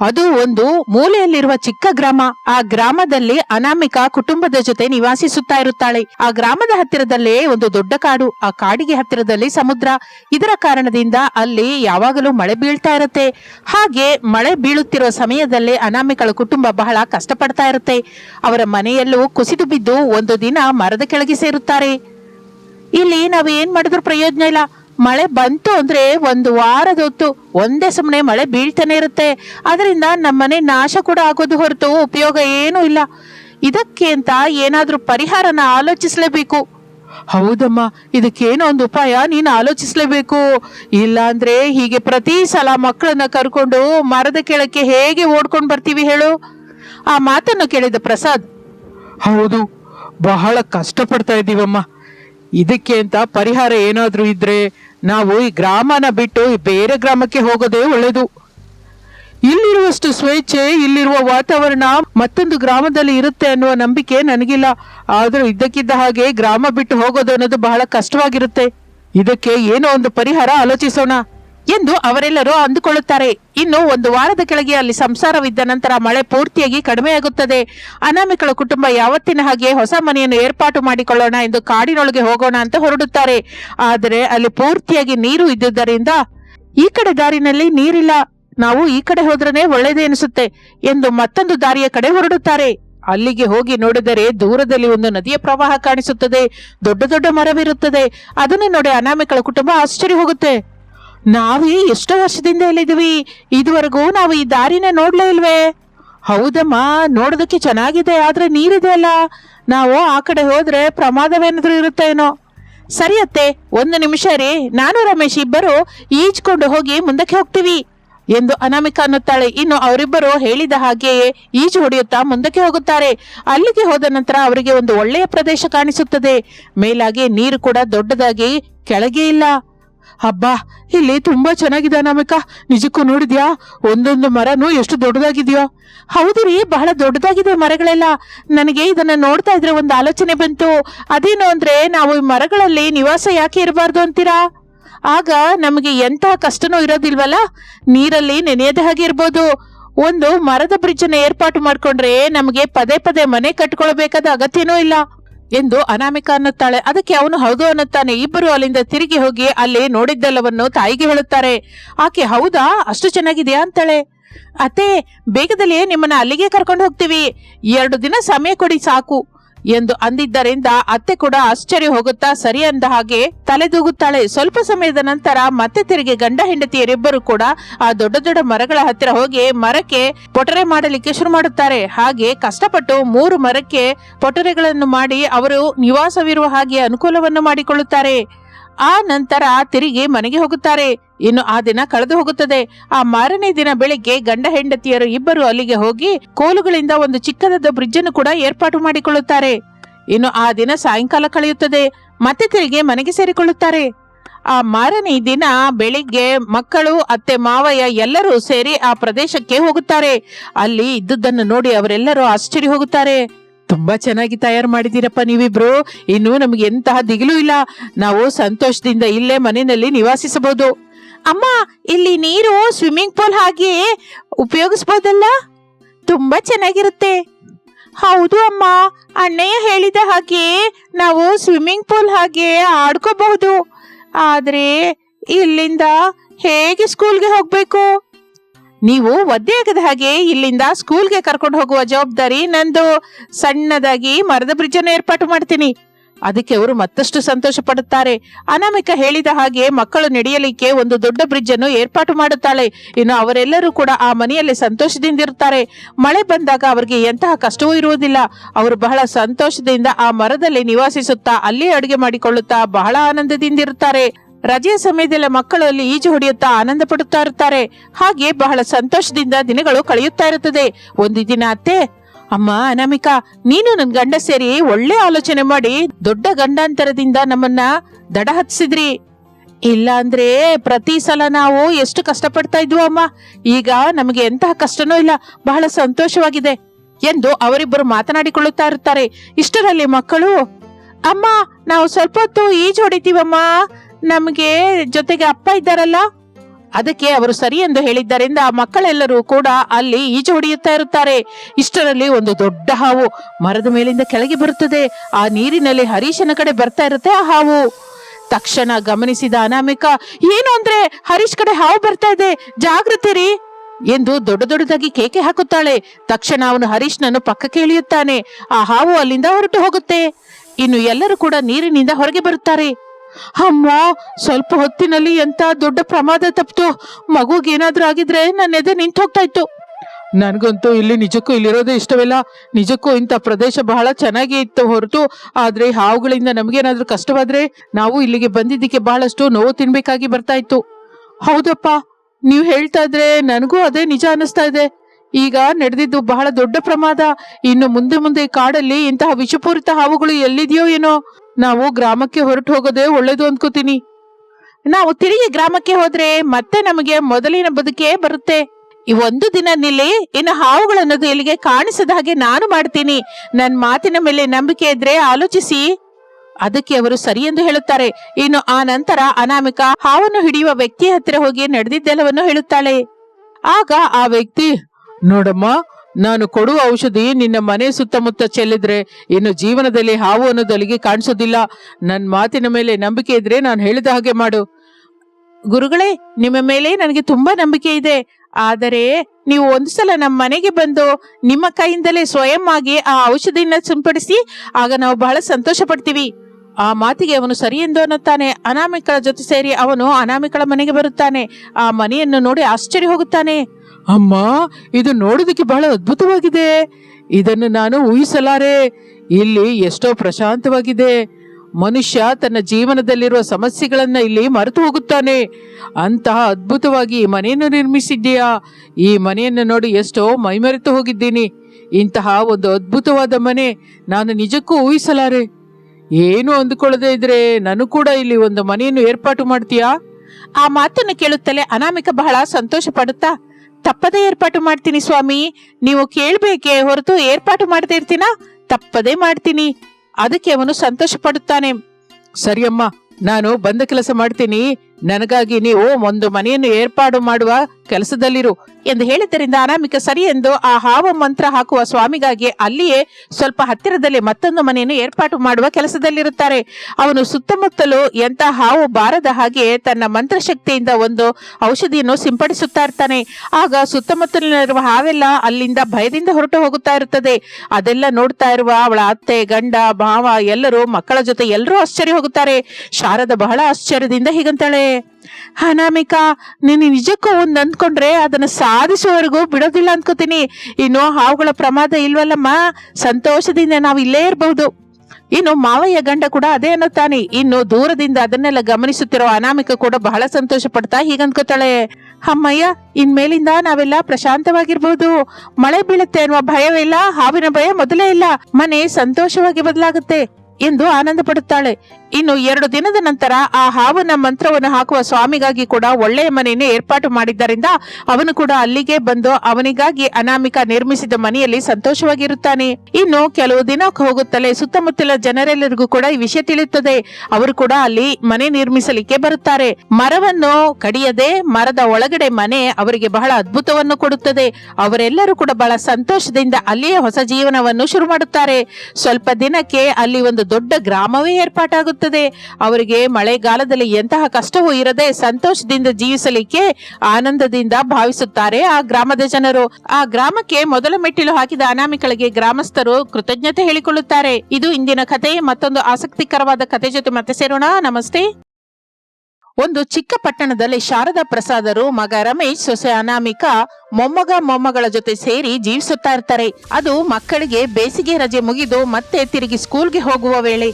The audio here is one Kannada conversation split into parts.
ಅದು ಒಂದು ಮೂಲೆಯಲ್ಲಿರುವ ಚಿಕ್ಕ ಗ್ರಾಮ. ಆ ಗ್ರಾಮದಲ್ಲಿ ಅನಾಮಿಕಾ ಕುಟುಂಬದ ಜೊತೆ ನಿವಾಸಿಸುತ್ತಾ ಇರುತ್ತಾಳೆ. ಆ ಗ್ರಾಮದ ಹತ್ತಿರದಲ್ಲೇ ಒಂದು ದೊಡ್ಡ ಕಾಡು, ಆ ಕಾಡಿಗೆ ಹತ್ತಿರದಲ್ಲಿ ಸಮುದ್ರ. ಇದರ ಕಾರಣದಿಂದ ಅಲ್ಲಿ ಯಾವಾಗಲೂ ಮಳೆ ಬೀಳ್ತಾ ಇರುತ್ತೆ. ಹಾಗೆ ಮಳೆ ಬೀಳುತ್ತಿರುವ ಸಮಯದಲ್ಲೇ ಅನಾಮಿಕಳ ಕುಟುಂಬ ಬಹಳ ಕಷ್ಟಪಡ್ತಾ ಇರುತ್ತೆ. ಅವರ ಮನೆಯಲ್ಲೂ ಕುಸಿದು ಬಿದ್ದು ಒಂದು ದಿನ ಮರದ ಕೆಳಗೆ ಸೇರುತ್ತಾರೆ. ಇಲ್ಲಿ ನಾವು ಏನ್ ಮಾಡಿದ್ರು ಪ್ರಯೋಜನ ಇಲ್ಲ. ಮಳೆ ಬಂತು ಅಂದ್ರೆ ಒಂದು ವಾರದ ಹೊತ್ತು ಒಂದೇ ಸಮನೆ ಮಳೆ ಬೀಳ್ತಾನೆ ಇರುತ್ತೆ. ಅದರಿಂದ ನಮ್ಮನೆ ನಾಶ ಕೂಡ ಆಗೋದು ಹೊರತು ಉಪಯೋಗ ಏನೂ ಇಲ್ಲ. ಇದಕ್ಕೆ ಅಂತ ಏನಾದರೂ ಪರಿಹಾರನ ಆಲೋಚಿಸಲೇಬೇಕು. ಹೌದಮ್ಮ, ಇದಕ್ಕೇನೋ ಒಂದು ಉಪಾಯ ನೀನು ಆಲೋಚಿಸಲೇಬೇಕು. ಇಲ್ಲಾಂದ್ರೆ ಹೀಗೆ ಪ್ರತಿ ಸಲ ಮಕ್ಕಳನ್ನ ಕರ್ಕೊಂಡು ಮರದ ಕೆಳಕ್ಕೆ ಹೇಗೆ ಓಡ್ಕೊಂಡು ಬರ್ತೀವಿ ಹೇಳು? ಆ ಮಾತನ್ನು ಕೇಳಿದ ಪ್ರಸಾದ್, ಹೌದು, ಬಹಳ ಕಷ್ಟಪಡ್ತಾ ಇದ್ದೀವಮ್ಮ. ಇದಕ್ಕೆ ಅಂತ ಪರಿಹಾರ ಏನಾದರೂ ಇದ್ರೆ ನಾವು ಈ ಗ್ರಾಮನ ಬಿಟ್ಟು ಬೇರೆ ಗ್ರಾಮಕ್ಕೆ ಹೋಗೋದೇ ಒಳ್ಳೆಯದು ಇಲ್ಲಿರುವಷ್ಟು ಸ್ವೇಚ್ಛೆ, ಇಲ್ಲಿರುವ ವಾತಾವರಣ ಮತ್ತೊಂದು ಗ್ರಾಮದಲ್ಲಿ ಇರುತ್ತೆ ಅನ್ನುವ ನಂಬಿಕೆ ನನಗಿಲ್ಲ. ಆದರೂ ಇದ್ದಕ್ಕಿದ್ದ ಹಾಗೆ ಗ್ರಾಮ ಬಿಟ್ಟು ಹೋಗೋದು ಅನ್ನೋದು ಬಹಳ ಕಷ್ಟವಾಗಿರುತ್ತೆ. ಇದಕ್ಕೆ ಏನೋ ಒಂದು ಪರಿಹಾರ ಆಲೋಚಿಸೋಣ. ಎಂದು ಅವರೆಲ್ಲರೂ ಅಂದುಕೊಳ್ಳುತ್ತಾರೆ. ಇನ್ನು ಒಂದು ವಾರದ ಕೆಳಗೆ ಅಲ್ಲಿ ಸಂಸಾರವಿದ್ದ ನಂತರ ಮಳೆ ಪೂರ್ತಿಯಾಗಿ ಕಡಿಮೆಯಾಗುತ್ತದೆ. ಅನಾಮಿಕಳ ಕುಟುಂಬ ಯಾವತ್ತಿನ ಹಾಗೆ ಹೊಸ ಮನೆಯನ್ನು ಏರ್ಪಾಟು ಮಾಡಿಕೊಳ್ಳೋಣ ಎಂದು ಕಾಡಿನೊಳಗೆ ಹೋಗೋಣ ಅಂತ ಹೊರಡುತ್ತಾರೆ. ಆದರೆ ಅಲ್ಲಿ ಪೂರ್ತಿಯಾಗಿ ನೀರು ಇದ್ದುದರಿಂದ ಈ ಕಡೆ ದಾರಿನಲ್ಲಿ ನೀರಿಲ್ಲ. ನಾವು ಈ ಕಡೆ ಹೋದ್ರನೆ ಒಳ್ಳೇದೇ ಅನಿಸುತ್ತೆ ಎಂದು ಮತ್ತೊಂದು ದಾರಿಯ ಕಡೆ ಹೊರಡುತ್ತಾರೆ. ಅಲ್ಲಿಗೆ ಹೋಗಿ ನೋಡಿದರೆ ದೂರದಲ್ಲಿ ಒಂದು ನದಿಯ ಪ್ರವಾಹ ಕಾಣಿಸುತ್ತದೆ. ದೊಡ್ಡ ದೊಡ್ಡ ಮರವಿರುತ್ತದೆ. ಅದನ್ನು ನೋಡಿ ಅನಾಮಿಕಳ ಕುಟುಂಬ ಆಶ್ಚರ್ಯ ಹೋಗುತ್ತೆ ನಾವೇ ಎಷ್ಟೋ ವರ್ಷದಿಂದ ಇಲ್ಲಿದ್ದೀವಿ ಇದುವರೆಗೂ ನಾವು ಈ ದಾರಿನ ನೋಡ್ಲೇ ಇಲ್ವೇ? ಹೌದಮ್ಮ, ನೋಡೋದಕ್ಕೆ ಚೆನ್ನಾಗಿದೆ, ಆದ್ರೆ ನೀರಿದೆ ಅಲ್ಲ. ನಾವು ಆ ಕಡೆ ಹೋದ್ರೆ ಪ್ರಮಾದವೇನಾದರೂ ಇರುತ್ತೇನೋ ಸರಿ ಅತ್ತೆ, ಒಂದು ನಿಮಿಷ ರೀ ನಾನು ರಮೇಶ್, ಇಬ್ಬರು ಈಜ್ಕೊಂಡು ಹೋಗಿ ಮುಂದಕ್ಕೆ ಹೋಗ್ತೀವಿ. ಎಂದು ಅನಾಮಿಕ ಅನ್ನುತ್ತಾಳೆ. ಇನ್ನು ಅವರಿಬ್ಬರು ಹೇಳಿದ ಹಾಗೆಯೇ ಈಜು ಹೊಡೆಯುತ್ತಾ ಮುಂದಕ್ಕೆ ಹೋಗುತ್ತಾರೆ. ಅಲ್ಲಿಗೆ ಹೋದ ನಂತರ ಅವರಿಗೆ ಒಂದು ಒಳ್ಳೆಯ ಪ್ರದೇಶ ಕಾಣಿಸುತ್ತದೆ. ಮೇಲಾಗಿ ನೀರು ಕೂಡ ದೊಡ್ಡದಾಗಿ ಕೆಳಗೆ ಇಲ್ಲ. ಹಬ್ಬ ಇಲ್ಲಿ ತುಂಬಾ ಚೆನ್ನಾಗಿದೆ ಅನಾಮಿಕ. ನಿಜಕ್ಕೂ ನೋಡಿದ್ಯಾ? ಒಂದೊಂದು ಮರನು ಎಷ್ಟು ದೊಡ್ಡದಾಗಿದೆಯೋ. ಹೌದು ಬಹಳ ದೊಡ್ಡದಾಗಿದೆ ಮರಗಳೆಲ್ಲ. ನನಗೆ ಇದನ್ನ ನೋಡ್ತಾ ಇದ್ರೆ ಒಂದು ಆಲೋಚನೆ ಬಂತು. ಅದೇನು ಅಂದ್ರೆ, ನಾವು ಈ ಮರಗಳಲ್ಲಿ ನಿವಾಸ ಯಾಕೆ ಇರಬಾರ್ದು ಅಂತೀರಾ? ಆಗ ನಮಗೆ ಎಂತಹ ಕಷ್ಟನೂ ಇರೋದಿಲ್ವಲ್ಲ? ನೀರಲ್ಲಿ ನೆನೆಯದ ಹಾಗೆ ಇರ್ಬೋದು. ಒಂದು ಮರದ ಬ್ರಿಡ್ಜ್ ಏರ್ಪಾಟು ಮಾಡ್ಕೊಂಡ್ರೆ ನಮಗೆ ಪದೇ ಪದೇ ಮನೆ ಕಟ್ಕೊಳ್ಬೇಕಾದ ಅಗತ್ಯನೂ ಇಲ್ಲ. ಎಂದು ಅನಾಮಿಕ ಅನ್ನುತ್ತಾಳೆ. ಅದಕ್ಕೆ ಅವನು ಹೌದು ಅನ್ನುತ್ತಾನೆ. ಇಬ್ಬರು ಅಲ್ಲಿಂದ ತಿರುಗಿ ಹೋಗಿ ಅಲ್ಲಿ ನೋಡಿದ್ದೆಲ್ಲವನ್ನು ತಾಯಿಗೆ ಹೇಳುತ್ತಾರೆ. ಆಕೆ ಹೌದಾ? ಅಷ್ಟು ಚೆನ್ನಾಗಿದೆಯಾ? ಅಂತಾಳೆ. ಅತ್ತೆ ಬೇಗದಲ್ಲಿ ನಿಮ್ಮನ್ನ ಅಲ್ಲಿಗೆ ಕರ್ಕೊಂಡು ಹೋಗ್ತೀವಿ. ಎರಡು ದಿನ ಸಮಯ ಕೊಡಿ ಸಾಕು. ಎಂದು ಅಂದಿದ್ದರಿಂದ ಅತ್ತೆ ಕೂಡ ಆಶ್ಚರ್ಯ ಹೋಗುತ್ತಾ ಸರಿ ಅಂದ ಹಾಗೆ ತಲೆದೂಗುತ್ತಾಳೆ. ಸ್ವಲ್ಪ ಸಮಯದ ನಂತರ ಮತ್ತೆ ತಿರುಗಿ ಗಂಡ ಹೆಂಡತಿಯರಿಬ್ಬರು ಕೂಡ ಆ ದೊಡ್ಡ ದೊಡ್ಡ ಮರಗಳ ಹತ್ತಿರ ಹೋಗಿ ಮರಕ್ಕೆ ಪೊಟರೆ ಮಾಡಲಿಕ್ಕೆ ಶುರು ಮಾಡುತ್ತಾರೆ. ಹಾಗೆ ಕಷ್ಟಪಟ್ಟು ಮೂರು ಮರಕ್ಕೆ ಪೊಟರೆಗಳನ್ನು ಮಾಡಿ ಅವರು ನಿವಾಸವಿರುವ ಹಾಗೆ ಅನುಕೂಲವನ್ನು ಮಾಡಿಕೊಳ್ಳುತ್ತಾರೆ. ಆ ನಂತರ ತಿರುಗಿ ಮನೆಗೆ ಹೋಗುತ್ತಾರೆ. ಇನ್ನು ಆ ದಿನ ಕಳೆದು ಹೋಗುತ್ತದೆ. ಆ ಮಾರನೇ ದಿನ ಬೆಳಿಗ್ಗೆ ಗಂಡ ಹೆಂಡತಿಯರು ಇಬ್ಬರು ಅಲ್ಲಿಗೆ ಹೋಗಿ ಕೋಲುಗಳಿಂದ ಒಂದು ಚಿಕ್ಕದಾದ ಬ್ರಿಡ್ಜ್ ಅನ್ನು ಕೂಡ ಏರ್ಪಾಟು ಮಾಡಿಕೊಳ್ಳುತ್ತಾರೆ. ಇನ್ನು ಆ ದಿನ ಸಾಯಂಕಾಲ ಕಳೆಯುತ್ತದೆ. ಮತ್ತೆ ತಿರುಗಿ ಮನೆಗೆ ಸೇರಿಕೊಳ್ಳುತ್ತಾರೆ. ಆ ಮಾರನೇ ದಿನ ಬೆಳಿಗ್ಗೆ ಮಕ್ಕಳು, ಅತ್ತೆ, ಮಾವಯ್ಯ ಎಲ್ಲರೂ ಸೇರಿ ಆ ಪ್ರದೇಶಕ್ಕೆ ಹೋಗುತ್ತಾರೆ. ಅಲ್ಲಿ ಇದ್ದುದನ್ನು ನೋಡಿ ಅವರೆಲ್ಲರೂ ಆಶ್ಚರ್ಯ ಹೋಗುತ್ತಾರೆ ತುಂಬಾ ಚೆನ್ನಾಗಿ ತಯಾರು ಮಾಡಿದ್ದೀರಪ್ಪ ನೀವಿಬ್ರು. ಇನ್ನು ನಮಗೆ ಎಂತಹ ದಿಗಿಲು ಇಲ್ಲ. ನಾವು ಸಂತೋಷದಿಂದ ಇಲ್ಲೇ ಮನೆಯಲ್ಲಿ ನಿವಾಸಿಸಬಹುದು. ಅಮ್ಮ, ಇಲ್ಲಿ ನೀರು ಸ್ವಿಮ್ಮಿಂಗ್ ಪೂಲ್ ಹಾಗೆ ಉಪಯೋಗಿಸಬಹುದಲ್ಲ ತುಂಬಾ ಚೆನ್ನಾಗಿರುತ್ತೆ. ಹೌದು ಅಮ್ಮ, ಅಣ್ಣಯ್ಯ ಹೇಳಿದ ಹಾಗೆ ನಾವು ಸ್ವಿಮ್ಮಿಂಗ್ ಪೂಲ್ ಹಾಗೆ ಆಡ್ಕೋಬಹುದು. ಆದ್ರೆ ಇಲ್ಲಿಂದ ಹೇಗೆ ಸ್ಕೂಲ್ಗೆ ಹೋಗ್ಬೇಕು? ನೀವು ಒದ್ದೆ ಹಾಗೆ ಇಲ್ಲಿಂದ ಸ್ಕೂಲ್ಗೆ ಕರ್ಕೊಂಡು ಹೋಗುವ ಜವಾಬ್ದಾರಿ ನಂದು. ಸಣ್ಣದಾಗಿ ಮರದ ಬ್ರಿಡ್ಜ್ ಅನ್ನು ಏರ್ಪಾಟು ಮಾಡ್ತೀನಿ. ಅದಕ್ಕೆ ಅವರು ಮತ್ತಷ್ಟು ಸಂತೋಷ ಪಡುತ್ತಾರೆ. ಅನಾಮಿಕ ಹೇಳಿದ ಹಾಗೆ ಮಕ್ಕಳು ನಡೆಯಲಿಕ್ಕೆ ಒಂದು ದೊಡ್ಡ ಬ್ರಿಡ್ಜ್ ಅನ್ನು ಏರ್ಪಾಟು ಮಾಡುತ್ತಾಳೆ. ಇನ್ನು ಅವರೆಲ್ಲರೂ ಕೂಡ ಆ ಮನೆಯಲ್ಲಿ ಸಂತೋಷದಿಂದಿರುತ್ತಾರೆ ಮಳೆ ಬಂದಾಗ ಅವರಿಗೆ ಎಂತಹ ಕಷ್ಟವೂ ಇರುವುದಿಲ್ಲ. ಅವರು ಬಹಳ ಸಂತೋಷದಿಂದ ಆ ಮರದಲ್ಲಿ ನಿವಾಸಿಸುತ್ತಾ ಅಲ್ಲಿ ಅಡುಗೆ ಮಾಡಿಕೊಳ್ಳುತ್ತಾ ಬಹಳ ಆನಂದದಿಂದಿರುತ್ತಾರೆ ರಜೆಯ ಸಮಯದಲ್ಲಿ ಮಕ್ಕಳಲ್ಲಿ ಈಜು ಹೊಡೆಯುತ್ತಾ ಆನಂದ ಪಡುತ್ತಾ ಇರುತ್ತಾರೆ. ಹಾಗೆ ಬಹಳ ಸಂತೋಷದಿಂದ ದಿನಗಳು ಕಳೆಯುತ್ತಾ ಇರುತ್ತದೆ. ಒಂದು ದಿನ ಅತ್ತೆ, ಅಮ್ಮ, ಅನಾಮಿಕಾ, ನೀನು ನನ್ ಗಂಡ ಸೇರಿ ಒಳ್ಳೆ ಆಲೋಚನೆ ಮಾಡಿ ದೊಡ್ಡ ಗಂಡಾಂತರದಿಂದ ನಮ್ಮನ್ನ ದಡ ಹತ್ಸಿದ್ರಿ ಇಲ್ಲ ಅಂದ್ರೆ ಪ್ರತಿ ಸಲ ನಾವು ಎಷ್ಟು ಕಷ್ಟಪಡ್ತಾ ಇದ್ವು ಅಮ್ಮ. ಈಗ ನಮಗೆ ಎಂತಹ ಕಷ್ಟನೂ ಇಲ್ಲ, ಬಹಳ ಸಂತೋಷವಾಗಿದೆ ಎಂದು ಅವರಿಬ್ಬರು ಮಾತನಾಡಿಕೊಳ್ಳುತ್ತಾ ಇರುತ್ತಾರೆ. ಇಷ್ಟರಲ್ಲಿ ಮಕ್ಕಳು, ಅಮ್ಮ, ನಾವು ಸ್ವಲ್ಪ ಹೊತ್ತು ಈಜು ಹೊಡಿತೀವಮ್ಮ. ನಮಗೆ ಜೊತೆಗೆ ಅಪ್ಪ ಇದ್ದಾರಲ್ಲ? ಅದಕ್ಕೆ ಅವರು ಸರಿ ಎಂದು ಹೇಳಿದ್ದರಿಂದ ಮಕ್ಕಳೆಲ್ಲರೂ ಕೂಡ ಅಲ್ಲಿ ಈಜು ಹೊಡೆಯುತ್ತಾ ಇರುತ್ತಾರೆ. ಇಷ್ಟರಲ್ಲಿ ಒಂದು ದೊಡ್ಡ ಹಾವು ಮರದ ಮೇಲಿಂದ ಕೆಳಗೆ ಬರುತ್ತದೆ. ಆ ನೀರಿನಲ್ಲಿ ಹರೀಶನ ಕಡೆ ಬರ್ತಾ ಇರುತ್ತೆ ಆ ಹಾವು. ತಕ್ಷಣ ಗಮನಿಸಿದ ಅನಾಮಿಕ, ಏನು ಅಂದ್ರೆ, ಹರೀಶ್ ಕಡೆ ಹಾವು ಬರ್ತಾ ಇದೆ. ಜಾಗೃತಿ ರೀ. ಎಂದು ದೊಡ್ಡ ದೊಡ್ಡದಾಗಿ ಕೇಕೆ ಹಾಕುತ್ತಾಳೆ. ತಕ್ಷಣ ಅವನು ಹರೀಶ್ನನ್ನು ಪಕ್ಕಕ್ಕೆ ಇಳಿಯುತ್ತಾನೆ. ಆ ಹಾವು ಅಲ್ಲಿಂದ ಹೊರಟು ಹೋಗುತ್ತೆ. ಇನ್ನು ಎಲ್ಲರೂ ಕೂಡ ನೀರಿನಿಂದ ಹೊರಗೆ ಬರುತ್ತಾರೆ. ಅಮ್ಮ, ಸ್ವಲ್ಪ ಹೊತ್ತಿನಲ್ಲಿ ಎಂತ ದೊಡ್ಡ ಪ್ರಮಾದ ತಪ್ಪಿತು ಮಗುಗೇನಾದ್ರೂ ಆಗಿದ್ರೆ ನನ್ನ ಎದೆ ನಿಂತು ಹೋಗ್ತಾ ಇತ್ತು. ನನಗಂತೂ ಇಲ್ಲಿ ನಿಜಕ್ಕೂ ಇಲ್ಲಿರೋದೇ ಇಷ್ಟವಿಲ್ಲ. ನಿಜಕ್ಕೂ ಇಂಥ ಪ್ರದೇಶ ಬಹಳ ಚೆನ್ನಾಗಿ ಇತ್ತು ಹೊರತು. ಆದರೆ ಹಾವುಗಳಿಂದ ನಮಗೇನಾದರೂ ಕಷ್ಟವಾದ್ರೆ ನಾವು ಇಲ್ಲಿಗೆ ಬಂದಿದ್ದಕ್ಕೆ ಬಹಳಷ್ಟು ನೋವು ತಿನ್ಬೇಕಾಗಿ ಬರ್ತಾ ಇತ್ತು. ಹೌದಪ್ಪ, ನೀವು ಹೇಳ್ತಾ ಇದ್ರೆ ನನಗೂ ಅದೇ ನಿಜ ಅನಿಸ್ತಾ ಇದೆ. ಈಗ ನಡೆದಿದ್ದು ಬಹಳ ದೊಡ್ಡ ಪ್ರಮಾದ. ಇನ್ನು ಮುಂದೆ ಮುಂದೆ ಕಾಡಲ್ಲಿ ಇಂತಹ ವಿಷಪೂರಿತ ಹಾವುಗಳು ಎಲ್ಲಿದೆಯೋ ಏನೋ. ನಾವು ಗ್ರಾಮಕ್ಕೆ ಹೊರಟು ಹೋಗೋದೇ ಒಳ್ಳೇದು ಅನ್ಕೋತೀನಿ. ನಾವು ತಿರುಗಿ ಗ್ರಾಮಕ್ಕೆ ಹೋದ್ರೆ ಮತ್ತೆ ನಮಗೆ ಮೊದಲಿನ ಬದುಕೇ ಬರುತ್ತೆ. ಈ ಒಂದು ದಿನ ನಿಲ್ಲಿ ಇನ್ನು ಹಾವುಗಳನ್ನೋದು ಇಲ್ಲಿಗೆ ಕಾಣಿಸದ ಹಾಗೆ ನಾನು ಮಾಡ್ತೀನಿ. ನನ್ನ ಮಾತಿನ ಮೇಲೆ ನಂಬಿಕೆ ಇದ್ರೆ ಆಲೋಚಿಸಿ. ಅದಕ್ಕೆ ಅವರು ಸರಿ ಎಂದು ಹೇಳುತ್ತಾರೆ. ಇನ್ನು ಆ ನಂತರ ಅನಾಮಿಕ ಹಾವನ್ನು ಹಿಡಿಯುವ ವ್ಯಕ್ತಿಯ ಹತ್ತಿರ ಹೋಗಿ ನಡೆದಿದ್ದೆಲ್ಲವನ್ನು ಹೇಳುತ್ತಾಳೆ. ಆಗ ಆ ವ್ಯಕ್ತಿ, ನೋಡಮ್ಮ ನಾನು ಕೊಡುವ ಔಷಧಿ ನಿನ್ನ ಮನೆ ಸುತ್ತಮುತ್ತ ಚೆಲ್ಲಿದ್ರೆ ಇನ್ನು ಜೀವನದಲ್ಲಿ ಹಾವು ಅನ್ನೋದಲ್ಲಿಗೆ ಕಾಣಿಸೋದಿಲ್ಲ. ನನ್ನ ಮಾತಿನ ಮೇಲೆ ನಂಬಿಕೆ ಇದ್ರೆ ನಾನು ಹೇಳಿದ ಹಾಗೆ ಮಾಡು. ಗುರುಗಳೇ, ನಿಮ್ಮ ಮೇಲೆ ನನಗೆ ತುಂಬಾ ನಂಬಿಕೆ ಇದೆ. ಆದರೆ ನೀವು ಒಂದು ಸಲ ನಮ್ಮ ಮನೆಗೆ ಬಂದು ನಿಮ್ಮ ಕೈಯಿಂದಲೇ ಸ್ವಯಂ ಆಗಿ ಆ ಔಷಧಿನ ಸಿಂಪಡಿಸಿ ಆಗ ನಾವು ಬಹಳ ಸಂತೋಷ ಪಡ್ತೀವಿ ಆ ಮಾತಿಗೆ ಅವನು ಸರಿ ಎಂದು ಅನ್ನುತ್ತಾನೆ. ಅನಾಮಿಕಳ ಜೊತೆ ಸೇರಿ ಅವನು ಅನಾಮಿಕಳ ಮನೆಗೆ ಬರುತ್ತಾನೆ. ಆ ಮನೆಯನ್ನು ನೋಡಿ ಆಶ್ಚರ್ಯ ಹೋಗುತ್ತಾನೆ. ಅಮ್ಮ, ಇದು ನೋಡೋದಕ್ಕೆ ಬಹಳ ಅದ್ಭುತವಾಗಿದೆ. ಇದನ್ನು ನಾನು ಊಹಿಸಲಾರೆ. ಇಲ್ಲಿ ಎಷ್ಟೋ ಪ್ರಶಾಂತವಾಗಿದೆ. ಮನುಷ್ಯ ತನ್ನ ಜೀವನದಲ್ಲಿರುವ ಸಮಸ್ಯೆಗಳನ್ನ ಇಲ್ಲಿ ಮರೆತು ಹೋಗುತ್ತಾನೆ. ಅಂತಹ ಅದ್ಭುತವಾಗಿ ಈ ಮನೆಯನ್ನು ನಿರ್ಮಿಸಿದ್ದೀಯಾ? ಈ ಮನೆಯನ್ನು ನೋಡಿ ಎಷ್ಟೋ ಮೈಮರೆತು ಹೋಗಿದ್ದೀನಿ. ಇಂತಹ ಒಂದು ಅದ್ಭುತವಾದ ಮನೆ ನಾನು ನಿಜಕ್ಕೂ ಊಹಿಸಲಾರೆ. ಏನು ಅಂದುಕೊಳ್ಳದೆ ಇದ್ರೆ ನಾನು ಕೂಡ ಇಲ್ಲಿ ಒಂದು ಮನೆಯನ್ನು ಏರ್ಪಾಟು ಮಾಡ್ತೀಯಾ? ಆ ಮಾತನ್ನು ಕೇಳುತ್ತಲೇ ಅನಾಮಿಕ ಬಹಳ ಸಂತೋಷ ಪಡುತ್ತಾ ತಪ್ಪದೇ ಏರ್ಪಾಟು ಮಾಡ್ತೀನಿ ಸ್ವಾಮಿ. ನೀವು ಕೇಳ್ಬೇಕೆ ಹೊರತು ಏರ್ಪಾಟು ಮಾಡದೇ ಇರ್ತೀನಾ? ತಪ್ಪದೇ ಮಾಡ್ತೀನಿ. ಅದಕ್ಕೆ ಅವನು ಸಂತೋಷ ಪಡುತ್ತಾನೆ ಸರಿಯಮ್ಮ, ನಾನು ಬಂದ ಕೆಲಸ ಮಾಡ್ತೀನಿ. ನನಗಾಗಿ ನೀವು ಒಂದು ಮನೆಯನ್ನು ಏರ್ಪಾಡು ಮಾಡುವ ಕೆಲಸದಲ್ಲಿರು ಎಂದು ಹೇಳಿದ್ದರಿಂದ ಅನಾಮಿಕ ಸರಿ ಎಂದು ಆ ಹಾವ ಮಂತ್ರ ಹಾಕುವ ಸ್ವಾಮಿಗಾಗಿ ಅಲ್ಲಿಯೇ ಸ್ವಲ್ಪ ಹತ್ತಿರದಲ್ಲಿ ಮತ್ತೊಂದು ಮನೆಯನ್ನು ಏರ್ಪಾಟು ಮಾಡುವ ಕೆಲಸದಲ್ಲಿರುತ್ತಾರೆ. ಅವನು ಸುತ್ತಮುತ್ತಲು ಎಂತ ಹಾವು ಬಾರದ ಹಾಗೆ ತನ್ನ ಮಂತ್ರಶಕ್ತಿಯಿಂದ ಒಂದು ಔಷಧಿಯನ್ನು ಸಿಂಪಡಿಸುತ್ತಾ ಇರ್ತಾನೆ. ಆಗ ಸುತ್ತಮುತ್ತಲಿನಲ್ಲಿರುವ ಹಾವೆಲ್ಲ ಅಲ್ಲಿಂದ ಭಯದಿಂದ ಹೊರಟು ಹೋಗುತ್ತಾ ಇರುತ್ತದೆ. ಅದೆಲ್ಲ ನೋಡ್ತಾ ಇರುವ ಅವಳ ಅತ್ತೆ, ಗಂಡ, ಭಾವ ಎಲ್ಲರೂ ಮಕ್ಕಳ ಜೊತೆ ಎಲ್ಲರೂ ಆಶ್ಚರ್ಯ ಹೋಗುತ್ತಾರೆ. ಶಾರದ ಬಹಳ ಆಶ್ಚರ್ಯದಿಂದ ಹೀಗಂತಾಳೆ. ಅನಾಮಿಕಾ ನೀನು ನಿಜಕ್ಕೂ ಒಂದ್ ಅಂದ್ಕೊಂಡ್ರೆ ಅದನ್ನ ಸಾಧಿಸುವವರೆಗೂ ಬಿಡೋದಿಲ್ಲ ಅನ್ಕೋತೀನಿ. ಇನ್ನು ಹಾವುಗಳ ಪ್ರಮಾದ ಇಲ್ವಲ್ಲಮ್ಮ? ಸಂತೋಷದಿಂದ ನಾವು ಇಲ್ಲೇ ಇರಬಹುದು. ಇನ್ನು ಮಾವಯ್ಯ ಗಂಡ ಕೂಡ ಅದೇ ಅನ್ನುತ್ತಾನೆ. ಇನ್ನು ದೂರದಿಂದ ಅದನ್ನೆಲ್ಲ ಗಮನಿಸುತ್ತಿರೋ ಅನಾಮಿಕ ಕೂಡ ಬಹಳ ಸಂತೋಷ ಪಡ್ತಾ ಹೀಗನ್ಕೋತಾಳೆ. ಅಮ್ಮಯ್ಯ, ಇನ್ಮೇಲಿಂದ ನಾವೆಲ್ಲ ಪ್ರಶಾಂತವಾಗಿರ್ಬಹುದು. ಮಳೆ ಬೀಳುತ್ತೆ ಅನ್ನುವ ಭಯವಿಲ್ಲ ಹಾವಿನ ಭಯ ಮೊದಲೇ ಇಲ್ಲ. ಮನೆ ಸಂತೋಷವಾಗಿ ಬದಲಾಗುತ್ತೆ. ಎಂದು ಆನಂದ ಪಡುತ್ತಾಳೆ ಇನ್ನು ಎರಡು ದಿನದ ನಂತರ ಆ ಹಾವನ ಮಂತ್ರವನ್ನು ಹಾಕುವ ಸ್ವಾಮಿಗಾಗಿ ಕೂಡ ಒಳ್ಳೆಯ ಮನೆಯನ್ನು ಏರ್ಪಾಟು ಮಾಡಿದ್ದರಿಂದ ಅವನು ಕೂಡ ಅಲ್ಲಿಗೆ ಬಂದು ಅವನಿಗಾಗಿ ಅನಾಮಿಕ ನಿರ್ಮಿಸಿದ ಮನೆಯಲ್ಲಿ ಸಂತೋಷವಾಗಿರುತ್ತಾನೆ. ಇನ್ನು ಕೆಲವು ದಿನ ಹೋಗುತ್ತಲೇ ಸುತ್ತಮುತ್ತಲ ಜನರೆಲ್ಲರಿಗೂ ಕೂಡ ಈ ವಿಷಯ ತಿಳಿಯುತ್ತದೆ. ಅವರು ಕೂಡ ಅಲ್ಲಿ ಮನೆ ನಿರ್ಮಿಸಲಿಕ್ಕೆ ಬರುತ್ತಾರೆ. ಮರವನ್ನು ಕಡಿಯದೆ ಮರದ ಒಳಗಡೆ ಮನೆ ಅವರಿಗೆ ಬಹಳ ಅದ್ಭುತವನ್ನು ಕೊಡುತ್ತದೆ. ಅವರೆಲ್ಲರೂ ಕೂಡ ಬಹಳ ಸಂತೋಷದಿಂದ ಅಲ್ಲಿಯೇ ಹೊಸ ಜೀವನವನ್ನು ಶುರು ಮಾಡುತ್ತಾರೆ. ಸ್ವಲ್ಪ ದಿನಕ್ಕೆ ಅಲ್ಲಿ ಒಂದು ದೊಡ್ಡ ಗ್ರಾಮವೇ ಏರ್ಪಾಟಾಗುತ್ತದೆ. ಅವರಿಗೆ ಮಳೆಗಾಲದಲ್ಲಿ ಎಂತಹ ಕಷ್ಟವೂ ಇರದೆ ಸಂತೋಷದಿಂದ ಜೀವಿಸಲಿಕ್ಕೆ ಆನಂದದಿಂದ ಭಾವಿಸುತ್ತಾರೆ ಆ ಗ್ರಾಮದ ಜನರು. ಆ ಗ್ರಾಮಕ್ಕೆ ಮೊದಲ ಮೆಟ್ಟಿಲು ಹಾಕಿದ ಅನಾಮಿಕಳಿಗೆ ಗ್ರಾಮಸ್ಥರು ಕೃತಜ್ಞತೆ ಹೇಳಿಕೊಳ್ಳುತ್ತಾರೆ. ಇದು ಇಂದಿನ ಕಥೆ ಮತ್ತೊಂದು ಆಸಕ್ತಿಕರವಾದ ಕಥೆ ಜೊತೆ ಮತ್ತೆ ಸೇರೋಣ. ನಮಸ್ತೆ. ಒಂದು ಚಿಕ್ಕ ಪಟ್ಟಣದಲ್ಲಿ ಶಾರದಾ ಪ್ರಸಾದರು, ಮಗ ರಮೇಶ್, ಸೊಸೆ ಅನಾಮಿಕ, ಮೊಮ್ಮಗ, ಮೊಮ್ಮಗಳ ಜೊತೆ ಸೇರಿ ಜೀವಿಸುತ್ತಾ ಇರ್ತಾರೆ. ಅದು ಮಕ್ಕಳಿಗೆ ಬೇಸಿಗೆ ರಜೆ ಮುಗಿದು ಮತ್ತೆ ತಿರುಗಿ ಸ್ಕೂಲ್ಗೆ ಹೋಗುವ ವೇಳೆ.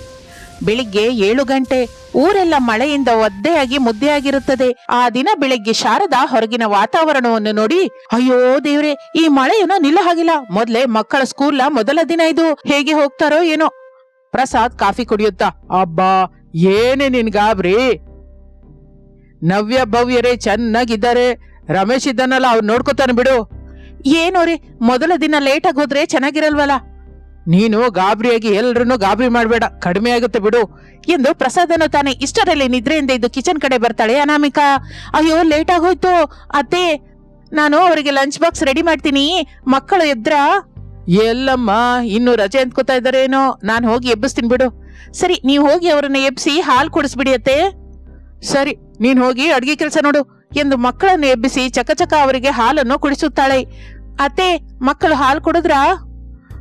ಬೆಳಿಗ್ಗೆ ಏಳು ಗಂಟೆ, ಊರೆಲ್ಲ ಮಳೆಯಿಂದ ಒದ್ದೆಯಾಗಿ ಮುದ್ದೆಯಾಗಿರುತ್ತದೆ. ಆ ದಿನ ಬೆಳಿಗ್ಗೆ ಶಾರದಾ ಹೊರಗಿನ ವಾತಾವರಣವನ್ನು ನೋಡಿ, ಅಯ್ಯೋ ದೇವ್ರೆ, ಈ ಮಳೆಯನ್ನು ನಿಲ್ಲ ಹಾಗಿಲ್ಲ. ಮೊದ್ಲೇ ಮಕ್ಕಳ ಸ್ಕೂಲ್ನ ಮೊದಲ ದಿನ ಇದು. ಹೇಗೆ ಹೋಗ್ತಾರೋ ಏನೋ. ಪ್ರಸಾದ್ ಕಾಫಿ ಕುಡಿಯುತ್ತಾ, ಅಬ್ಬಾ, ಏನೇ ನಿನ್ ಗಾಬ್ರಿ ನವ್ಯ ಭವ್ಯರೇ ಚೆನ್ನಾಗಿದ್ದಾರೆ. ರಮೇಶ್ ಇದ್ದಾನಲ್ಲ ಅವ್ರು ನೋಡ್ಕೊತಾನೆ ಬಿಡು. ಏನೋ ರೀ ಮೊದಲ ದಿನ ಲೇಟಾಗಿ ಆಗಿ ಹೋದ್ರೆ ಚೆನ್ನಾಗಿರಲ್ವಲ್ಲ? ನೀನು ಗಾಬರಿಯಾಗಿ ಎಲ್ರನ್ನೂ ಗಾಬರಿ ಮಾಡಬೇಡ ಕಡಿಮೆ ಆಗುತ್ತೆ ಬಿಡು. ಎಂದು ಪ್ರಸಾದನು ತಾನೇ ಇಷ್ಟರಲ್ಲಿ ನಿದ್ರೆಯಿಂದ ಇದ್ದು ಕಿಚನ್ ಕಡೆ ಬರ್ತಾಳೆ ಅನಾಮಿಕಾ. ಅಯ್ಯೋ ಲೇಟ್ ಆಗೋಯ್ತು ಅತ್ತೆ ನಾನು ಅವರಿಗೆ ಲಂಚ್ ಬಾಕ್ಸ್ ರೆಡಿ ಮಾಡ್ತೀನಿ. ಮಕ್ಕಳು ಎದ್ರ? ಎಲ್ಲಮ್ಮ ಇನ್ನು ರಜೆ ಅಂದ್ಕೋತಾ ಇದ್ದಾರೇನೋ? ನಾನು ಹೋಗಿ ಎಬ್ಬಿಸ್ತೀನಿ ಬಿಡು. ಸರಿ ನೀವು ಹೋಗಿ ಅವರನ್ನ ಎಬ್ಬಿಸಿ ಹಾಲು ಕುಡಿಸ್ಬಿಡಿ ಅತ್ತೆ. ಸರಿ, ನೀನ್ ಹೋಗಿ ಅಡ್ಗೆ ಕೆಲಸ ನೋಡು. ಎಂದು ಮಕ್ಕಳನ್ನು ಎಬ್ಬಿಸಿ ಚಕಚಕ ಅವರಿಗೆ ಹಾಲನ್ನು ಕುಡಿಸುತ್ತಾಳೆ. ಅತ್ತೆ, ಮಕ್ಕಳು ಹಾಲು ಕುಡಿದ್ರಾ?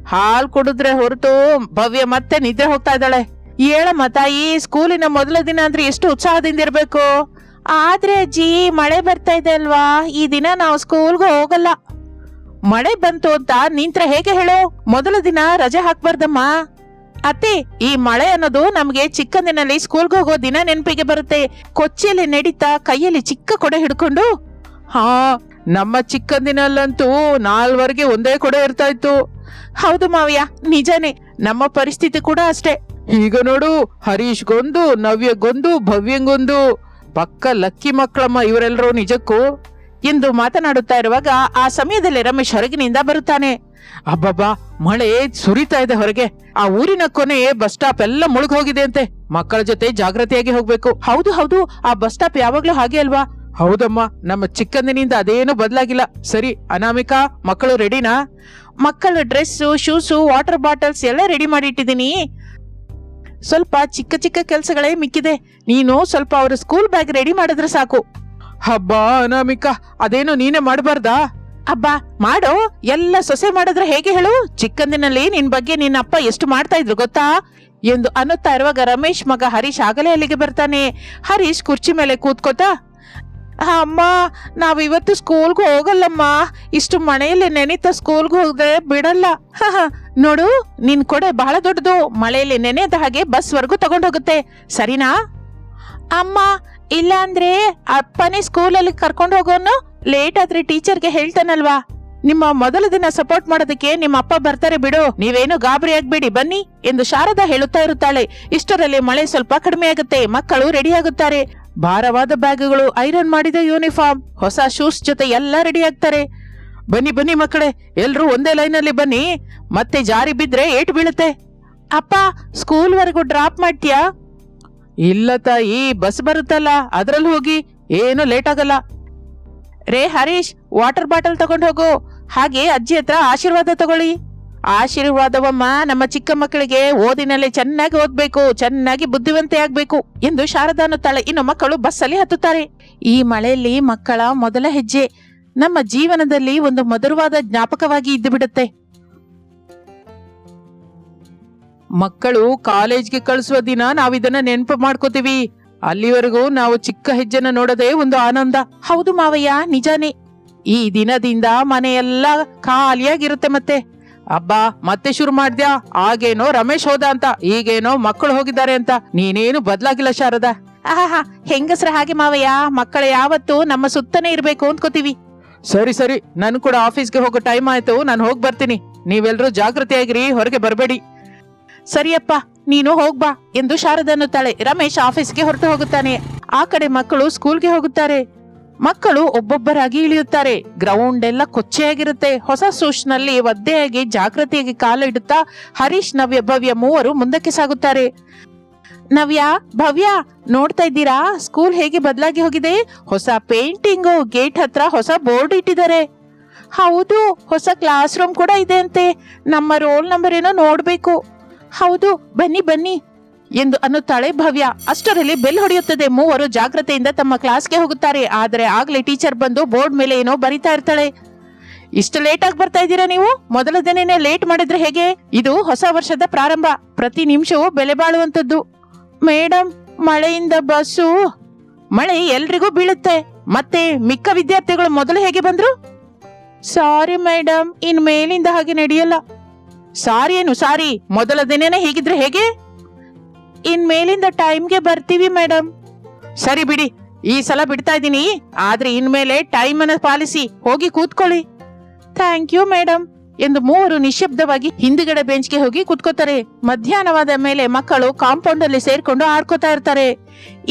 ಹಾಲು ಕುಡಿದ್ರೆ ಹೊರತು ಭವ್ಯ ಮತ್ತೆ ನಿದ್ರೆ ಹೋಗ್ತಾ ಇದ್ದಾಳೆ. ಹೇಳಮ್ಮ ತಾಯಿ, ಸ್ಕೂಲಿನ ಮೊದಲ ದಿನ ಅಂದ್ರೆ ಎಷ್ಟು ಉತ್ಸಾಹದಿಂದ ಇರ್ಬೇಕು. ಆದ್ರೆ ಅಜ್ಜಿ, ಮಳೆ ಬರ್ತಾ ಇದೆ ಅಲ್ವಾ? ಈ ದಿನ ನಾವು ಸ್ಕೂಲ್ಗೆ ಹೋಗಲ್ಲ. ಮಳೆ ಬಂತು ಅಂತ ನಿಂತ್ರ ಹೇಗೆ ಹೇಳು? ಮೊದಲ ದಿನ ರಜೆ ಹಾಕ್ಬಾರ್ದಮ್ಮ. ಅತ್ತೆ, ಈ ಮಳೆ ಅನ್ನೋದು ನಮ್ಗೆ ಚಿಕ್ಕಂದಿನಲ್ಲಿ ಸ್ಕೂಲ್ಗೆ ಹೋಗೋ ದಿನ ನೆನಪಿಗೆ ಬರುತ್ತೆ. ಕೊಚ್ಚಿಯಲ್ಲಿ ನಡೀತಾ ಕೈಯಲ್ಲಿ ಚಿಕ್ಕ ಕೊಡೆ ಹಿಡ್ಕೊಂಡು, ಹಾ, ನಮ್ಮ ಚಿಕ್ಕಂದಿನಲ್ಲಂತೂ ನಾಲ್ವರೆಗೆ ಒಂದೇ ಕೊಡೆ ಇರ್ತಾ ಇತ್ತು ಹೌದು ಮಾವಯ್ಯ, ನಿಜಾನೇ, ನಮ್ಮ ಪರಿಸ್ಥಿತಿ ಕೂಡ ಅಷ್ಟೇ. ಈಗ ನೋಡು, ಹರೀಶ್ಗೊಂದು, ನವ್ಯಗೊಂದು, ಭವ್ಯಂಗೊಂದು, ಪಕ್ಕ ಲಕ್ಕಿ ಮಕ್ಕಳಮ್ಮ ಇವರೆಲ್ಲರೂ ನಿಜಕ್ಕೂ ಎಂದು ಮಾತನಾಡುತ್ತಾ ಇರುವಾಗ ಆ ಸಮಯದಲ್ಲಿ ರಮೇಶ್ ಹೊರಗಿನಿಂದ ಬರುತ್ತಾನೆ. ಅಬ್ಬಬ್ಬಾ, ಮಳೆ ಸುರಿತಾ ಇದೆ ಹೊರಗೆ. ಆ ಊರಿನ ಕೊನೆ ಬಸ್ ಸ್ಟಾಪ್ ಎಲ್ಲ ಮುಳುಗ್ ಹೋಗಿದೆ ಅಂತೆ. ಮಕ್ಕಳ ಜೊತೆ ಜಾಗ್ರತೆಯಾಗಿ ಹೋಗ್ಬೇಕು. ಹೌದು ಹೌದು, ಆ ಬಸ್ ಸ್ಟಾಪ್ ಯಾವಾಗ್ಲೂ ಹಾಗೆ ಅಲ್ವಾ? ಹೌದಮ್ಮ, ನಮ್ಮ ಚಿಕ್ಕಂದಿನಿಂದ ಅದೇನು ಬದಲಾಗಿಲ್ಲ. ಸರಿ, ಅನಾಮಿಕಾ, ಮಕ್ಕಳು ರೆಡಿನಾ ಮಕ್ಕಳ ಡ್ರೆಸ್ಸು ಶೂಸು ವಾಟರ್ ಬಾಟಲ್ಸ್ ಎಲ್ಲ ರೆಡಿ ಮಾಡಿ ಇಟ್ಟಿದ್ದೀನಿ ಸ್ವಲ್ಪ ಚಿಕ್ಕ ಚಿಕ್ಕ ಕೆಲಸಗಳೇ ಮಿಕ್ಕಿದೆ. ನೀನು ಸ್ವಲ್ಪ ಅವರ ಸ್ಕೂಲ್ ಬ್ಯಾಗ್ ರೆಡಿ ಮಾಡಿದ್ರೆ ಸಾಕು. ಹಬ್ಬ ಅನಾಮಿಕಾ, ಅದೇನು ನೀನೇ ಮಾಡಬಾರ್ದಾ? ಅಬ್ಬಾ, ಮಾಡೋ? ಎಲ್ಲ ಸೊಸೆ ಮಾಡಿದ್ರೆ ಹೇಗೆ ಹೇಳು? ಚಿಕ್ಕಂದಿನಲ್ಲಿ ನಿನ್ ಬಗ್ಗೆ ನಿನ್ನ ಅಪ್ಪ ಎಷ್ಟು ಮಾಡ್ತಾ ಇದ್ರು ಗೊತ್ತಾ? ಎಂದು ಅನ್ನುತ್ತಾ ಇರುವಾಗ ರಮೇಶ್ ಮಗ ಹರೀಶ್ ಆಗಲೇ ಅಲ್ಲಿಗೆ ಬರ್ತಾನೆ. ಹರೀಶ್ ಕುರ್ಚಿ ಮೇಲೆ ಕೂತ್ಕೋತಾ, ಅಮ್ಮ, ನಾವು ಇವತ್ತು ಸ್ಕೂಲ್ಗೆ ಹೋಗಲ್ಲಮ್ಮ. ಇಷ್ಟು ಮಳೆಯಲ್ಲಿ ನೆನೀತ ಸ್ಕೂಲ್ಗೆ ಹೋಗದೆ ಬಿಡಲ್ಲ. ನೋಡು, ನಿನ್ ಕೊಡೆ ಬಹಳ ದೊಡ್ಡದು. ಮಳೆಯಲ್ಲಿ ನೆನೆದ ಹಾಗೆ ಬಸ್ ವರ್ಗೂ ತಗೊಂಡೋಗುತ್ತೆ. ಸರಿನಾ? ಅಮ್ಮ ಇಲ್ಲ ಅಂದ್ರೆ ಅಪ್ಪನೇ ಸ್ಕೂಲಲ್ಲಿ ಕರ್ಕೊಂಡು ಹೋಗೋನು? ಲೇಟ್ ಆದ್ರೆ ಟೀಚರ್ಗೆ ಹೇಳ್ತಾನಲ್ವಾ? ನಿಮ್ಮ ಮೊದಲ ದಿನ ಸಪೋರ್ಟ್ ಮಾಡೋದಕ್ಕೆ ನಿಮ್ಮ ಅಪ್ಪ ಬರ್ತಾರೆ ಬಿಡು. ನೀವೇನು ಗಾಬರಿ ಆಗ್ಬೇಡಿ, ಬನ್ನಿ ಎಂದು ಶಾರದಾ ಹೇಳುತ್ತಾ ಇರುತ್ತಾಳೆ. ಇಷ್ಟರಲ್ಲಿ ಮಳೆ ಸ್ವಲ್ಪ ಕಡಿಮೆ ಆಗುತ್ತೆ, ಮಕ್ಕಳು ರೆಡಿ ಆಗುತ್ತಾರೆ. ಭಾರವಾದ ಬ್ಯಾಗ್ಗಳು ಐರನ್ ಮಾಡಿದ ಯೂನಿಫಾರ್ಮ್ ಹೊಸ ಶೂಸ್ ಜೊತೆ ಎಲ್ಲ ರೆಡಿ ಆಗ್ತಾರೆ. ಬನ್ನಿ ಬನ್ನಿ ಮಕ್ಕಳೇ ಎಲ್ಲರೂ ಒಂದೇ ಲೈನಲ್ಲಿ ಬನ್ನಿ. ಮತ್ತೆ ಜಾರಿ ಬಿದ್ರೆ ಏಟು ಬೀಳುತ್ತೆ. ಅಪ್ಪ ಸ್ಕೂಲ್ ವರೆಗೂ ಡ್ರಾಪ್ ಮಾಡ್ತೀಯಾ? ಇಲ್ಲ ತಾಯಿ ಬಸ್ ಬರುತ್ತಲ್ಲ, ಅದ್ರಲ್ಲಿ ಹೋಗಿ. ಏನು ಲೇಟ್ ಆಗಲ್ಲ. ರೇ ಹರೀಶ್ ವಾಟರ್ ಬಾಟಲ್ ತಗೊಂಡು ಹೋಗು. ಹಾಗೆ ಅಜ್ಜಿ ಹತ್ರ ಆಶೀರ್ವಾದ ತಗೊಳ್ಳಿ. ಆಶೀರ್ವಾದವಮ್ಮ, ನಮ್ಮ ಚಿಕ್ಕ ಮಕ್ಕಳಿಗೆ ಓದಿನಲ್ಲಿ ಚೆನ್ನಾಗಿ ಓದ್ಬೇಕು, ಚೆನ್ನಾಗಿ ಬುದ್ಧಿವಂತೆ ಆಗ್ಬೇಕು ಎಂದು ಶಾರದಾ ಅನ್ನುತ್ತಾಳೆ ಇನ್ನು ಮಕ್ಕಳು ಬಸ್ಸಲ್ಲಿ ಹತ್ತುತ್ತಾರೆ. ಈ ಮಳೆಯಲ್ಲಿ ಮಕ್ಕಳ ಮೊದಲ ಹೆಜ್ಜೆ. ನಮ್ಮ ಜೀವನದಲ್ಲಿ ಒಂದು ಮಧುರವಾದ ಜ್ಞಾಪಕವಾಗಿ ಇದ್ದು ಬಿಡುತ್ತೆ. ಮಕ್ಕಳು ಕಾಲೇಜ್ಗೆ ಕಳಿಸುವ ದಿನ ನಾವಿದನ್ನ ನೆನಪು ಮಾಡ್ಕೋತೀವಿ. ಅಲ್ಲಿವರೆಗೂ ನಾವು ಚಿಕ್ಕ ಹೆಜ್ಜೆನ ನೋಡದೆ ಒಂದು ಆನಂದ. ಹೌದು ಮಾವಯ್ಯ ನಿಜಾನೇ. ಈ ದಿನದಿಂದ ಮನೆಯೆಲ್ಲ ಖಾಲಿಯಾಗಿರುತ್ತೆ ಮತ್ತೆ. ಅಬ್ಬಾ ಮತ್ತೆ ಶುರು ಮಾಡ್ದ್ಯಾ? ಆಗೇನೋ ರಮೇಶ್ ಹೋದ ಅಂತ ಈಗೇನೋ ಮಕ್ಕಳು ಹೋಗಿದ್ದಾರೆ ಅಂತ. ನೀನೇನು ಬದ್ಲಾಗಿಲ್ಲ ಶಾರದಾ? ಆಹಾ ಹೆಂಗಸ್ರ ಹಾಗೆ ಮಾವಯ್ಯ. ಮಕ್ಕಳ ಯಾವತ್ತು ನಮ್ಮ ಸುತ್ತನೇ ಇರ್ಬೇಕು ಅಂದ್ಕೋತೀವಿ. ಸರಿ ಸರಿ. ನನ್ ಕೂಡ ಆಫೀಸ್ಗೆ ಹೋಗೋ ಟೈಮ್ ಆಯ್ತು. ನಾನು ಹೋಗಿ ಬರ್ತೀನಿ. ನೀವೆಲ್ರೂ ಜಾಗೃತಿಯಾಗಿರಿ ಹೊರಗೆ ಬರಬೇಡಿ. ಸರಿಯಪ್ಪ. ನೀನು ಹೋಗ್ಬಾ ಎಂದು ಶಾರದಾ ಅನ್ನುತ್ತಾಳೆ. ರಮೇಶ್ ಆಫೀಸ್ಗೆ ಹೊರಟು ಹೋಗುತ್ತಾನೆ. ಆ ಕಡೆ ಮಕ್ಕಳು ಸ್ಕೂಲ್ಗೆ ಹೋಗುತ್ತಾರೆ. ಮಕ್ಕಳು ಒಬ್ಬೊಬ್ಬರಾಗಿ ಇಳಿಯುತ್ತಾರೆ. ಗ್ರೌಂಡ್ ಎಲ್ಲ ಕೊಚ್ಚೆಯಾಗಿರುತ್ತೆ. ಹೊಸ ಸೂಚ್ನಲ್ಲಿ ಒದ್ದೆಯಾಗಿ ಜಾಗೃತಿಯಾಗಿ ಕಾಲು ಇಡುತ್ತಾ ಹರೀಶ್ ನವ್ಯ, ಭವ್ಯ ಮೂವರು ಮುಂದಕ್ಕೆ ಸಾಗುತ್ತಾರೆ. ನವ್ಯ, ಭವ್ಯ, ನೋಡ್ತಾ ಇದ್ದೀರಾ? ಸ್ಕೂಲ್ ಹೇಗೆ ಬದಲಾಗಿ ಹೋಗಿದೆ? ಹೊಸ ಪೇಂಟಿಂಗು, ಗೇಟ್ ಹತ್ರ ಹೊಸ ಬೋರ್ಡ್ ಇಟ್ಟಿದ್ದಾರೆ. ಹೌದು, ಹೊಸ ಕ್ಲಾಸ್ ರೂಮ್ ಕೂಡ ಇದೆ ಅಂತೆ. ನಮ್ಮ ರೋಲ್ ನಂಬರ್ ಏನೋ ನೋಡ್ಬೇಕು. ಹೌದು, ಬನ್ನಿ ಬನ್ನಿ. ಎಂದು ಅನ್ನುತ್ತಾಳೆ ಭವ್ಯ ಅಷ್ಟರಲ್ಲಿ ಬೆಲ್ ಹೊಡೆಯುತ್ತದೆ. ಮೂವರು ಜಾಗ್ರತೆಯಿಂದ ತಮ್ಮ ಕ್ಲಾಸ್ಗೆ ಹೋಗುತ್ತಾರೆ. ಆದರೆ ಆಗ್ಲೇ ಟೀಚರ್ ಬಂದು ಬೋರ್ಡ್ ಮೇಲೆ ಏನೋ ಬರಿತಾ ಇರ್ತಾಳೆ. ಇಷ್ಟು ಲೇಟ್ ಆಗಿ ಬರ್ತಾ ಇದ್ದೀರಾ ನೀವು? ಮೊದಲ ದಿನನೇ ಲೇಟ್ ಮಾಡಿದ್ರೆ ಹೇಗೆ? ಇದು ಹೊಸ ವರ್ಷದ ಪ್ರಾರಂಭ. ಪ್ರತಿ ನಿಮಿಷವೂ ಬೆಲೆ ಬಾಳುವಂತದ್ದು ಮೇಡಮ್ ಮಳೆಯಿಂದ ಬಸ್ಸು. ಮಳೆ ಎಲ್ರಿಗೂ ಬೀಳುತ್ತೆ. ಮತ್ತೆ ಮಿಕ್ಕ ವಿದ್ಯಾರ್ಥಿಗಳು ಮೊದಲು ಹೇಗೆ ಬಂದ್ರು? ಸಾರಿ ಮೇಡಮ್ ಇನ್ ಮೇಲಿಂದ ಹಾಗೆ ನಡೆಯಲ್ಲ. ಸಾರಿ ಏನು, ಸಾರಿ. ಮೊದಲ ದಿನನೇ ಹೀಗಿದ್ರೆ ಹೇಗೆ? ಇನ್ ಮೇಲಿಂದ ಟೈಮ್ಗೆ ಬರ್ತೀವಿ ಮೇಡಮ್ ಸರಿ ಬಿಡಿ, ಈ ಸಲ ಬಿಡ್ತಾ ಇದ್ದೀನಿ. ಆದ್ರೆ ಇನ್ಮೇಲೆ ಟೈಮ್ ಅನ್ನ ಪಾಲಿಸಿ, ಹೋಗಿ ಕೂತ್ಕೊಳ್ಳಿ. ಥ್ಯಾಂಕ್ ಯು ಮೇಡಮ್ ಎಂದು ಮೂವರು ನಿಶಬ್ದವಾಗಿ ಹಿಂದುಗಡೆ ಬೆಂಚ್ಗೆ ಹೋಗಿ ಕೂತ್ಕೋತಾರೆ. ಮಧ್ಯಾಹ್ನವಾದ ಮೇಲೆ ಮಕ್ಕಳು ಕಾಂಪೌಂಡ್ ಅಲ್ಲಿ ಸೇರ್ಕೊಂಡು ಆಡ್ಕೋತಾ ಇರ್ತಾರೆ.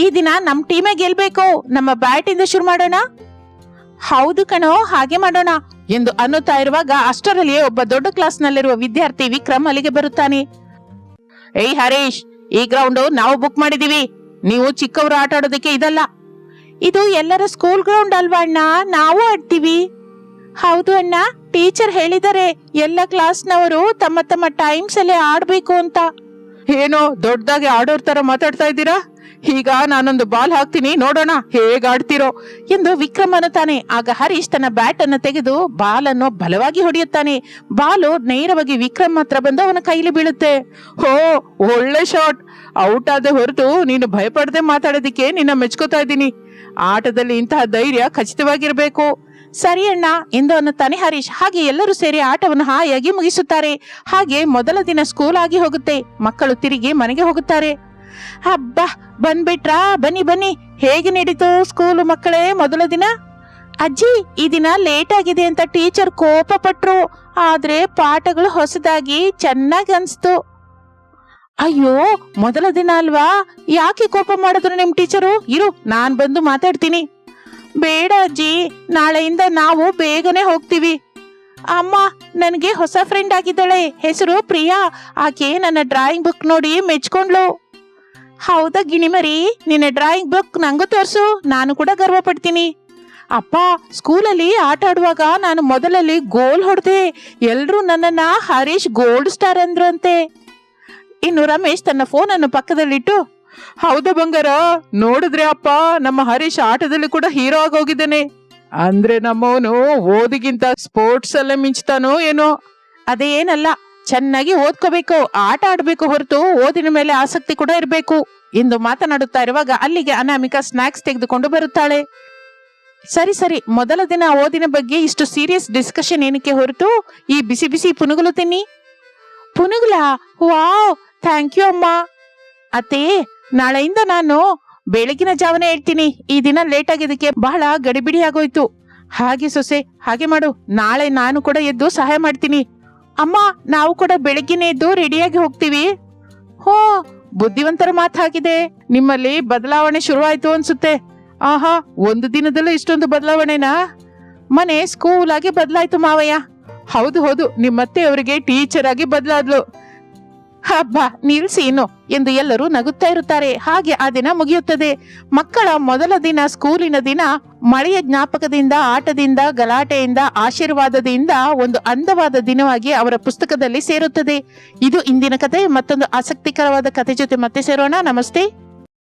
ಈ ದಿನ ನಮ್ ಟೀಮೇ ಗೆಲ್ಬೇಕು. ನಮ್ಮ ಬ್ಯಾಟ್ ಇಂದ ಶುರು ಮಾಡೋಣ? ಹೌದು ಕಣೋ, ಹಾಗೆ ಮಾಡೋಣ. ಎಂದು ಅನ್ನುತ್ತಾ ಇರುವಾಗ ಅಷ್ಟರಲ್ಲಿಯೇ ಒಬ್ಬ ದೊಡ್ಡ ಕ್ಲಾಸ್ನಲ್ಲಿರುವ ವಿದ್ಯಾರ್ಥಿ ವಿಕ್ರಮ್ ಅಲ್ಲಿಗೆ ಬರುತ್ತಾನೆ. ಏಯ್ ಹರೀಶ್, ಈ ಗ್ರೌಂಡ್ ನಾವು ಬುಕ್ ಮಾಡಿದೀವಿ ನೀವು ಚಿಕ್ಕವರು ಆಟ ಆಡೋದಕ್ಕೆ ಇದಲ್ಲ. ಇದು ಎಲ್ಲರ ಸ್ಕೂಲ್ ಗ್ರೌಂಡ್ ಅಲ್ವಾ ಅಣ್ಣ? ನಾವು ಆಡ್ತೀವಿ. ಹೌದು ಅಣ್ಣ ಟೀಚರ್ ಹೇಳಿದರೆ ಎಲ್ಲ ಕ್ಲಾಸ್ನವರು ತಮ್ಮ ತಮ್ಮ ಟೈಮ್ಸ್ ಅಲ್ಲಿ ಆಡ್ಬೇಕು ಅಂತ. ಏನೋ ದೊಡ್ಡದಾಗಿ ಆಡೋರ್ ತರ ಮಾತಾಡ್ತಾ ಇದ್ದೀರಾ? ಈಗ ನಾನೊಂದು ಬಾಲ್ ಹಾಕ್ತೀನಿ, ನೋಡೋಣ ಹೇಗ್ ಆಡ್ತಿರೋ. ಎಂದು ವಿಕ್ರಮ್ ತಾನೆ, ಆಗ ಹರೀಶ್ ತನ್ನ ಬ್ಯಾಟ್ ಅನ್ನು ತೆಗೆದು ಬಾಲ್ ಅನ್ನು ಬಲವಾಗಿ ಹೊಡೆಯುತ್ತಾನೆ. ಬಾಲು ನೇರವಾಗಿ ವಿಕ್ರಮ್ ಹತ್ರ ಬಂದು ಅವನ ಕೈಲಿ ಬೀಳುತ್ತೆ. ಹೋ, ಒಳ್ಳೆ ಶಾಟ್ ಔಟ್ ಆದ ಹೊರತು ನೀನು ಭಯಪಡದೆ ಮಾತಾಡೋದಿಕ್ಕೆ ನಿನ್ನ ಮೆಚ್ಕೋತಾ ಇದ್ದೀನಿ. ಆಟದಲ್ಲಿ ಇಂತಹ ಧೈರ್ಯ ಖಚಿತವಾಗಿರಬೇಕು. ಸರಿ ಅಣ್ಣ, ಎಂದು ಅನ್ನುತ್ತಾನೆ ಹರೀಶ್. ಹಾಗೆ ಎಲ್ಲರೂ ಸೇರಿ ಆಟವನ್ನು ಹಾಯಾಗಿ ಮುಗಿಸುತ್ತಾರೆ. ಹಾಗೆ ಮೊದಲ ದಿನ ಸ್ಕೂಲ್ ಆಗಿ ಹೋಗುತ್ತೆ. ಮಕ್ಕಳು ತಿರುಗಿ ಮನೆಗೆ ಹೋಗುತ್ತಾರೆ. ಹಬ್ಬ, ಬಂದ್ಬಿಟ್ರಾ? ಬನ್ನಿ ಬನ್ನಿ. ಹೇಗೆ ನಡೀತು ಸ್ಕೂಲು ಮಕ್ಕಳೇ ಮೊದಲ ದಿನ? ಅಜ್ಜಿ, ಈ ದಿನ ಲೇಟ್ ಆಗಿದೆ ಅಂತ ಟೀಚರ್ ಕೋಪ ಪಟ್ರು ಆದ್ರೆ ಪಾಠಗಳು ಹೊಸದಾಗಿ ಚೆನ್ನಾಗಿ ಅನ್ಸ್ತು. ಅಯ್ಯೋ, ಮೊದಲ ದಿನ ಅಲ್ವಾ? ಯಾಕೆ ಕೋಪ ಮಾಡಿದ್ರು ನಿಮ್ ಟೀಚರು ಇರು, ನಾನ್ ಬಂದು ಮಾತಾಡ್ತೀನಿ. ಬೇಡ ಅಜ್ಜಿ, ನಾಳೆಯಿಂದ ನಾವು ಬೇಗನೆ ಹೋಗ್ತೀವಿ. ಅಮ್ಮ, ನನಗೆ ಹೊಸ ಫ್ರೆಂಡ್ ಆಗಿದ್ದಾಳೆ. ಹೆಸರು ಪ್ರಿಯಾ. ಆಕೆ ನನ್ನ ಡ್ರಾಯಿಂಗ್ ಬುಕ್ ನೋಡಿ ಮೆಚ್ಕೊಂಡ್ಲು ಹೌದಾ ಗಿಣಿಮರಿ ನಿನ್ನ ಡ್ರಾಯಿಂಗ್ ಬುಕ್ ನಂಗೂ ತೋರ್ಸು, ನಾನು ಕೂಡ ಗರ್ವ ಪಡ್ತೀನಿ ಅಪ್ಪ, ಸ್ಕೂಲಲ್ಲಿ ಆಟ ಆಡುವಾಗ ನಾನು ಮೊದಲಲ್ಲಿ ಗೋಲ್ ಹೊಡೆದೆ ಎಲ್ಲರೂ ನನ್ನನ್ನ ಹರೀಶ್ ಗೋಲ್ಡ್ ಸ್ಟಾರ್ ಅಂದ್ರು ಅಂತೆ. ಇನ್ನು ರಮೇಶ್ ತನ್ನ ಫೋನನ್ನು ಪಕ್ಕದಲ್ಲಿಟ್ಟು, ಹೌದಾ ಬಂಗಾರ, ನೋಡಿದ್ರೆ ಅಪ್ಪ, ನಮ್ಮ ಹರೀಶ್ ಆಟದಲ್ಲಿ ಕೂಡ ಹೀರೋ ಆಗೋಗಿದ್ದಾನೆ ಅಂದ್ರೆ ನಮ್ಮವನು ಓದಿಗಿಂತ ಸ್ಪೋರ್ಟ್ಸ್ ಅಲ್ಲೇ ಮಿಂಚ್ತಾನೋ ಏನೋ? ಅದೇನಲ್ಲ ಚೆನ್ನಾಗಿ ಓದ್ಕೋಬೇಕು, ಆಟ ಆಡಬೇಕು ಹೊರತು ಓದಿನ ಮೇಲೆ ಆಸಕ್ತಿ ಕೂಡ ಇರಬೇಕು. ಎಂದು ಮಾತನಾಡುತ್ತಾ ಇರುವಾಗ ಅಲ್ಲಿಗೆ ಅನಾಮಿಕಾ ಸ್ನಾಕ್ಸ್ ತೆಗೆದುಕೊಂಡು ಬರುತ್ತಾಳೆ. ಸರಿ ಸರಿ, ಮೊದಲ ದಿನ ಓದಿನ ಬಗ್ಗೆ ಇಷ್ಟು ಸೀರಿಯಸ್ ಡಿಸ್ಕಷನ್ ಏನಕ್ಕೆ ಹೊರತು? ಈ ಬಿಸಿ ಬಿಸಿ ಪುನುಗುಲು ತಿನ್ನಿ. ಪುನುಗುಲ? ವಾವ್ ಥ್ಯಾಂಕ್ ಯು ಅಮ್ಮ. ಅತ್ತೆ, ನಾಳೆಯಿಂದ ನಾನು ಬೆಳಗಿನ ಜಾವನೆ ಹೇಳ್ತೀನಿ ಈ ದಿನ ಲೇಟ್ ಆಗಿದ್ದಕ್ಕೆ ಬಹಳ ಗಡಿಬಿಡಿ ಆಗೋಯ್ತು. ಹಾಗೆ ಸೊಸೆ, ಹಾಗೆ ಮಾಡು. ನಾಳೆ ನಾನು ಕೂಡ ಎದ್ದು ಸಹಾಯ ಮಾಡ್ತೀನಿ. ಅಮ್ಮ, ನಾವು ಕೂಡ ಬೆಳಗ್ಗೆನೆ ಎದ್ದು ರೆಡಿಯಾಗಿ ಹೋಗ್ತೀವಿ. ಹೋ, ಬುದ್ಧಿವಂತರ ಮಾತಾಗಿದೆ. ನಿಮ್ಮಲ್ಲಿ ಬದಲಾವಣೆ ಶುರುವಾಯ್ತು ಅನ್ಸುತ್ತೆ. ಆಹಾ, ಒಂದು ದಿನದಲ್ಲೂ ಇಷ್ಟೊಂದು ಬದಲಾವಣೆನಾ? ಮನೆ ಸ್ಕೂಲ್ ಆಗಿ ಬದಲಾಯ್ತು ಮಾವಯ್ಯ. ಹೌದು ಹೌದು, ನಿಮ್ಮತ್ತೆ ಅವರಿಗೆ ಟೀಚರ್ ಆಗಿ ಬದಲಾದ್ಲು. ಹಬ್ಬ ನಿಲ್ಸಿ ಇನ್ನು ಎಂದು ಎಲ್ಲರೂ ನಗುತ್ತಾ ಇರುತ್ತಾರೆ. ಹಾಗೆ ಆ ದಿನ ಮುಗಿಯುತ್ತದೆ. ಮಕ್ಕಳ ಮೊದಲ ದಿನ ಸ್ಕೂಲಿನ ದಿನ ಮಳೆಯ ಜ್ಞಾಪಕದಿಂದ, ಆಟದಿಂದ, ಗಲಾಟೆಯಿಂದ, ಆಶೀರ್ವಾದದಿಂದ ಒಂದು ಅಂದವಾದ ದಿನವಾಗಿ ಅವರ ಪುಸ್ತಕದಲ್ಲಿ ಸೇರುತ್ತದೆ. ಇದು ಇಂದಿನ ಕತೆ. ಮತ್ತೊಂದು ಆಸಕ್ತಿಕರವಾದ ಕತೆ ಜೊತೆ ಮತ್ತೆ ಸೇರೋಣ. ನಮಸ್ತೆ.